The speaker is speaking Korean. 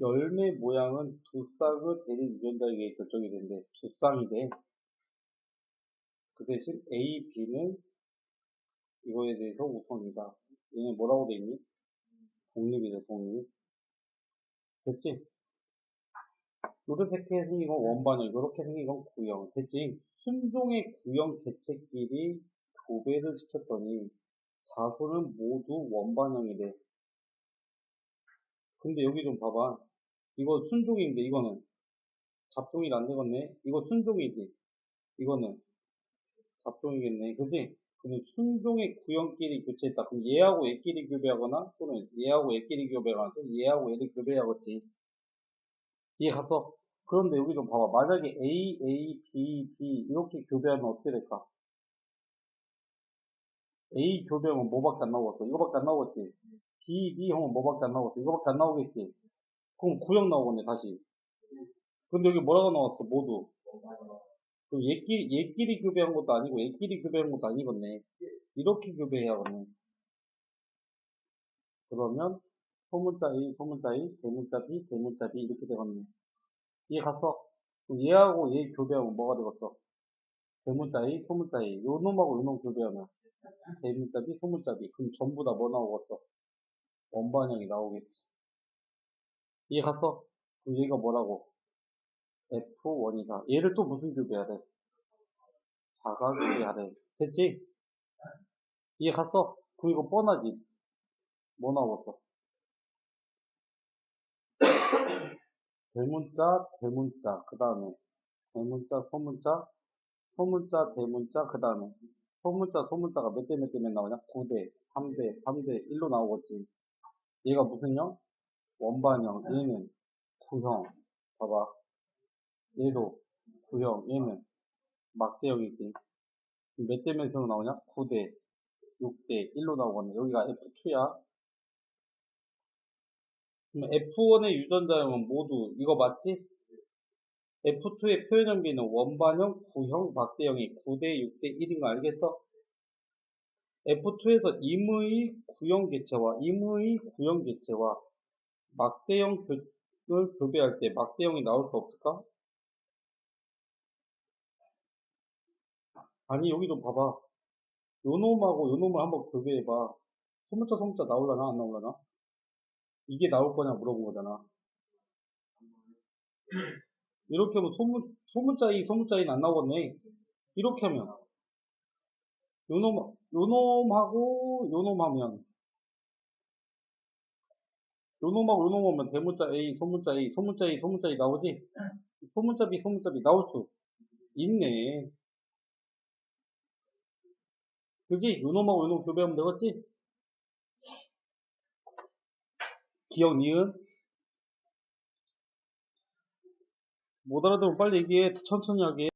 열매 모양은 두 쌍의 대립 유전자에게 결정이 되는데 두 쌍이 돼. 그 대신 A, B는 이거에 대해서 우선이다. 얘는 뭐라고 돼 있니? 독립이죠, 독립. 됐지? 요렇게 생긴 건 원반형, 이렇게 생긴 건 구형. 됐지? 순종의 구형 개체끼리 교배를 시켰더니 자손은 모두 원반형이 래. 근데 여기 좀 봐봐. 이거 순종인데 이거는 잡종이 안 되겠네. 이거 순종이지. 이거는 잡종이겠네. 그지? 그럼 순종의 구형끼리 교체했다. 그럼 얘하고 얘끼리 교배하거나 또는 얘하고 얘끼리 교배하거나 또는 얘하고 얘를 교배하겠지. 이해 갔어? 그런데 여기 좀 봐봐. 만약에 A, A, B, B 이렇게 교배하면 어떻게 될까? A 교배하면 뭐밖에 안 나오겠어? 이거밖에 안 나오겠지? B, B 하면 뭐밖에 안 나오겠어? 이거밖에 안 나오겠지? 그럼 구형 나오겠네, 다시. 근데 여기 뭐라고 나왔어, 모두? 그럼 얘끼리, 얘끼리 교배한 것도 아니고, 얘끼리 교배한 것도 아니겠네. 이렇게 교배해야겠네. 그러면, 소문자 A, 소문자 A, 대문자 B, 대문자 B, 이렇게 되겠네. 이해 갔어? 얘하고 얘 교배하면 뭐가 되겠어? 대문자 A, 소문자 A. 요 놈하고 요 놈 교배하면, 대문자 B, 소문자 B. 그럼 전부 다 뭐 나오겠어? 원반형이 나오겠지. 이해 갔어? 그럼 얘가 뭐라고? F1이다. 얘를 또 무슨 교배해야 돼? 자가 교배해야 돼. 됐지? 이해 갔어? 그럼 이거 뻔하지? 뭐 나오겠어? 대문자, 대문자, 그 다음에 대문자, 소문자, 소문자, 대문자, 그 다음에 소문자, 소문자가 몇 대 몇 대면 나오냐? 9대, 3대, 3대, 1로 나오겠지. 얘가 무슨 형? 원반형, 얘는 구형. 봐봐. 얘도 구형, 얘는 막대형이지. 몇대 몇으로 나오냐? 9대, 6대, 1로 나오거든. 여기가 F2야. 그럼 F1의 유전자형은 모두 이거 맞지? F2의 표현형비는 원반형, 구형, 막대형이 9대, 6대, 1인 거 알겠어? F2에서 임의 구형 개체와 임의 구형 개체와 막대형 을 교배할 때 막대형이 나올 수 없을까? 아니 여기 좀 봐봐. 요 놈하고 요 놈을 한번 교배해봐. 소문자 소문자 나올라나 안 나올라나? 이게 나올 거냐 물어본 거잖아. 이렇게 하면 소문, 소문자 이 소문자이는 안 나오겠네. 이렇게 하면. 요 놈, 요 놈하고 요놈 하면 요 놈하고 요놈 하면 대문자 A, 소문자 A, 소문자 A, 소문자 A 나오지? 소문자 B, 소문자 B 나올 수 있네 그지? 요 놈하고 요놈 교배하면 되겠지? 기억 니은 못 알아들으면 빨리 얘기해 천천히 하게